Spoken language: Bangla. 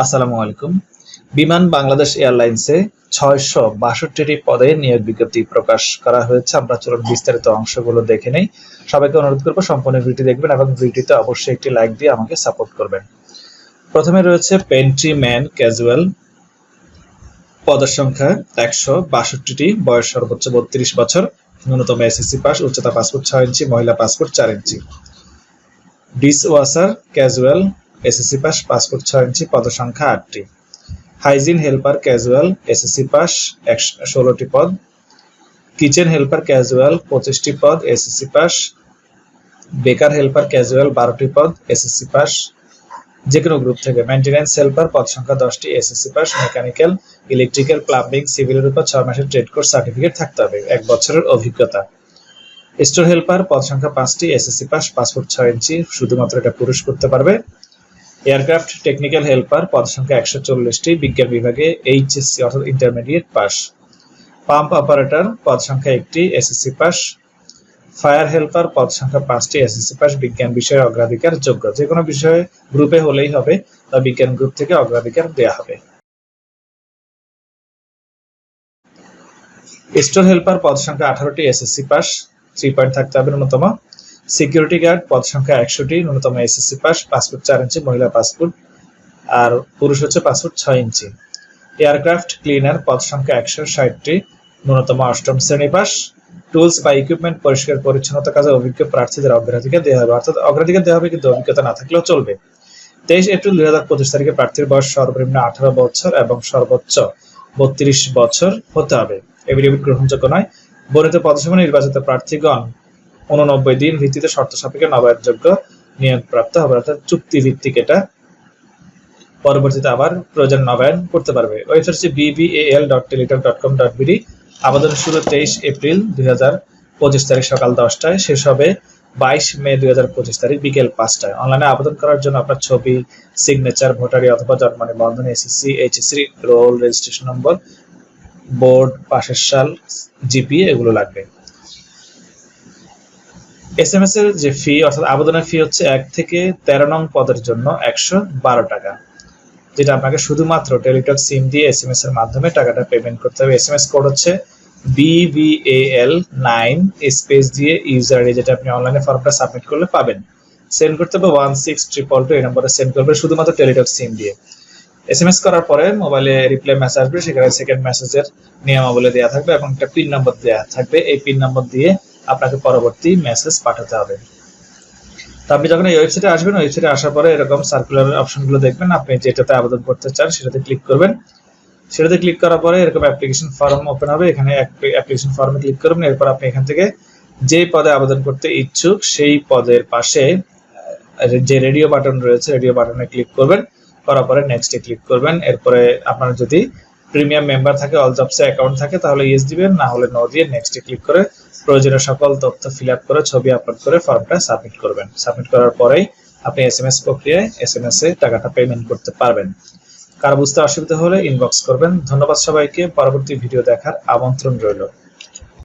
আসসালামু আলাইকুম। বিমান বাংলাদেশ এয়ারলাইন্সে ছয়শো বাষট্টিটি পদে নিয়োগ বিজ্ঞপ্তি প্রকাশ করা হয়েছে। আমরা চলুন বিস্তারিত অংশগুলো দেখে নেই। সবাইকে অনুরোধ করব সম্পূর্ণ ভিডিও দেখবেন এবং ভিডিওতে অবশ্যই একটি লাইক দিয়ে আমাকে সাপোর্ট করবেন। প্রথমে রয়েছে পেন্ট্রি ম্যান ক্যাজুয়াল। পদের সংখ্যা একশো বাষট্টিটি, বয়স সর্বোচ্চ বত্রিশ বছর, ন্যূনতম এসএসসি পাস, উচ্চতা পাসপোর্ট ছয় ইঞ্চি, মহিলা পাসপোর্ট চার ইঞ্চি। Dish washer casual. SSC pass passport ছয় ইঞ্চি, পদসংখ্যা আটটি। Hygiene helper casual SSC pass ষোলোটি পদ। কিচেন হেল্পার ক্যাজুয়াল পঁচিশটি পদ SSC pass baker helper casual বারোটি পদ এসএসসি পাস যে কোনো গ্রুপ থেকে। মেনটেন্যান্স হেল্পার পদ সংখ্যা দশটি SSC pass mechanical electrical plumbing সিভিলের উপর ছয় মাসের ট্রেড কোর্স সার্টিফিকেট থাকতে হবে। এক বছরের অভিজ্ঞতা। স্টোর হেল্পার পদ সংখ্যা পাঁচটি এসএসসি পাস পাসপোর্ট ছয় ইঞ্চি। শুধুমাত্র এটা পুরুষ করতে পারবে। এয়ারক্রাফট টেকনিক্যাল হেল্পার, পদ সংখ্যা একশো চল্লিশটি, বিজ্ঞান বিভাগে এইচএসসি অর্থাৎ ইন্টারমিডিয়েট পাস। পাম্প অপারেটর, পদ সংখ্যা একটি, এসএসসি পাস। ফায়ার হেল্পার, পদ সংখ্যা পাঁচটি, এসএসসি পাস। বিজ্ঞান বিষয়ে অগ্রাধিকার যোগ্য। যে কোনো বিষয়ে গ্রুপে হলেই হবে বা বিজ্ঞান গ্রুপ থেকে অগ্রাধিকার দেয়া হবে। স্টোর হেল্পার, পদ সংখ্যা আঠারোটি, এসএসসি পাস। থ্রি পয়েন্ট থাকতে হবে ন্যূনতম। সিকিউরিটি গার্ড পদ সংখ্যা একশোটি ন্যূনতম এসএসসি পাস পাসপোর্ট চার ইঞ্চি, মহিলা পাসপোর্ট আর পুরুষ হচ্ছে পাসপোর্ট ছয় ইঞ্চি। এয়ারক্রাফট ক্লিনার পদ সংখ্যা একশো ষাটটি, ন্যূনতম অষ্টম শ্রেণি পাস টুলস বা ইকুইপমেন্ট পরিষ্কার, পরিচ্ছন্নতা কাজে অভিজ্ঞ প্রার্থীদের অগ্রাধিকার দেওয়া হবে। অর্থাৎ অগ্রাধিকার দেওয়া হবে কিন্তু অভিজ্ঞতা না থাকলেও চলবে। তেইশ এপ্রিল দুই হাজার পঁচিশ তারিখে প্রার্থীর বয়স সর্বনিম্ন আঠারো বছর এবং সর্বোচ্চ বত্রিশ বছর হতে হবে। এভিডেভিট গ্রহণযোগ্য নয়। বর্ণিত পদসমূহ নির্বাচিত প্রার্থীগণ উননব্বই দিন ভিত্তিতে শর্ত সাপেক্ষে নবায়নযোগ্য নিয়োগ প্রাপ্ত হবে, অর্থাৎ চুক্তি ভিত্তিক এটা। পরবর্তীতে আবার প্রয়োজন নবায়ন করতে পারবে। ওয়েবসাইট হচ্ছে BBL dot Teletalk dot com dot BD আবেদন শুরু তেইশ এপ্রিল দুই হাজার পঁচিশ তারিখ সকাল দশটায়। শেষ হবে বাইশ মে দুই হাজার পঁচিশ তারিখ বিকেল পাঁচটায়। অনলাইনে আবেদন করার জন্য আপনার ছবি সিগনেচার ভোটারি অথবা জন্ম নিবন্ধন SSC HSC roll registration number board পাশের সাল জিপি এগুলো লাগবে। এস এম এস এর যে ফি অর্থাৎ আবেদনের ফি হচ্ছে এক থেকে তেরো নং পদের জন্য একশো বারো টাকা, যেটা আপনাকে শুধুমাত্র টেলিটক সিম দিয়ে এস এম এস এর মাধ্যমে টাকাটা পেমেন্ট করতে হবে। এস এম এস কোড হচ্ছে বিভিএল নাইন স্পেস দিয়ে ইউজার যেটা আপনি অনলাইনে ফর্মটা সাবমিট করলে পাবেন। সেন্ড করতে হবে ওয়ান সিক্স ট্রিপল টু এই নম্বরে সেন্ড করবে শুধুমাত্র টেলিটক সিম দিয়ে। এস এম এস করার পরে মোবাইলে রিপ্লাই মেসেজ আসবে, সেখানে সেকেন্ড মেসেজের নিয়মাবলী দেওয়া থাকবে এবং একটা পিন নম্বর দেওয়া থাকবে। এই পিন নম্বর দিয়ে আপনাকে পরবর্তী মেসেজ পাঠাতে হবে। তো আপনি যখন এই ওয়েবসাইটে আসবেন ওয়েবসাইটে আসার পরে এরকম সার্কুলার অপশনগুলো দেখবেন। আপনি যেটাতে আবেদন করতে চান, সেটাতে ক্লিক করবেন। সেটাতে ক্লিক করার পরে এরকম অ্যাপ্লিকেশন ফর্ম ওপেন হবে। এখানে অ্যাপ্লিকেশন ফর্মে ক্লিক করবেন। এরপর আপনি এখান থেকে যে পদে আবেদন করতে ইচ্ছুক, সেই পদের পাশে যে রেডিও বাটন রয়েছে রেডিও বাটনে ক্লিক করবেন। করার পরে নেক্সটে ক্লিক করবেন। এরপরে আপনার যদি প্রিমিয়াম মেম্বার থাকে অল জবসে অ্যাকাউন্ট থাকে, তাহলে ইয়েস দিবেন, না হলে নো দিয়ে নেক্সটে ক্লিক করে প্রয়োজনীয় সকল তথ্য ফিল আপ করে, ছবি আপলোড করে ফর্মটা সাবমিট করবেন। সাবমিট করার পরেই আপনি এস এম এস প্রক্রিয়ায় এস এম এস এ টাকাটা পেমেন্ট করতে পারবেন। কার বুঝতে অসুবিধা হলে ইনবক্স করবেন। ধন্যবাদ সবাইকে। পরবর্তী ভিডিও দেখার আমন্ত্রণ রইল।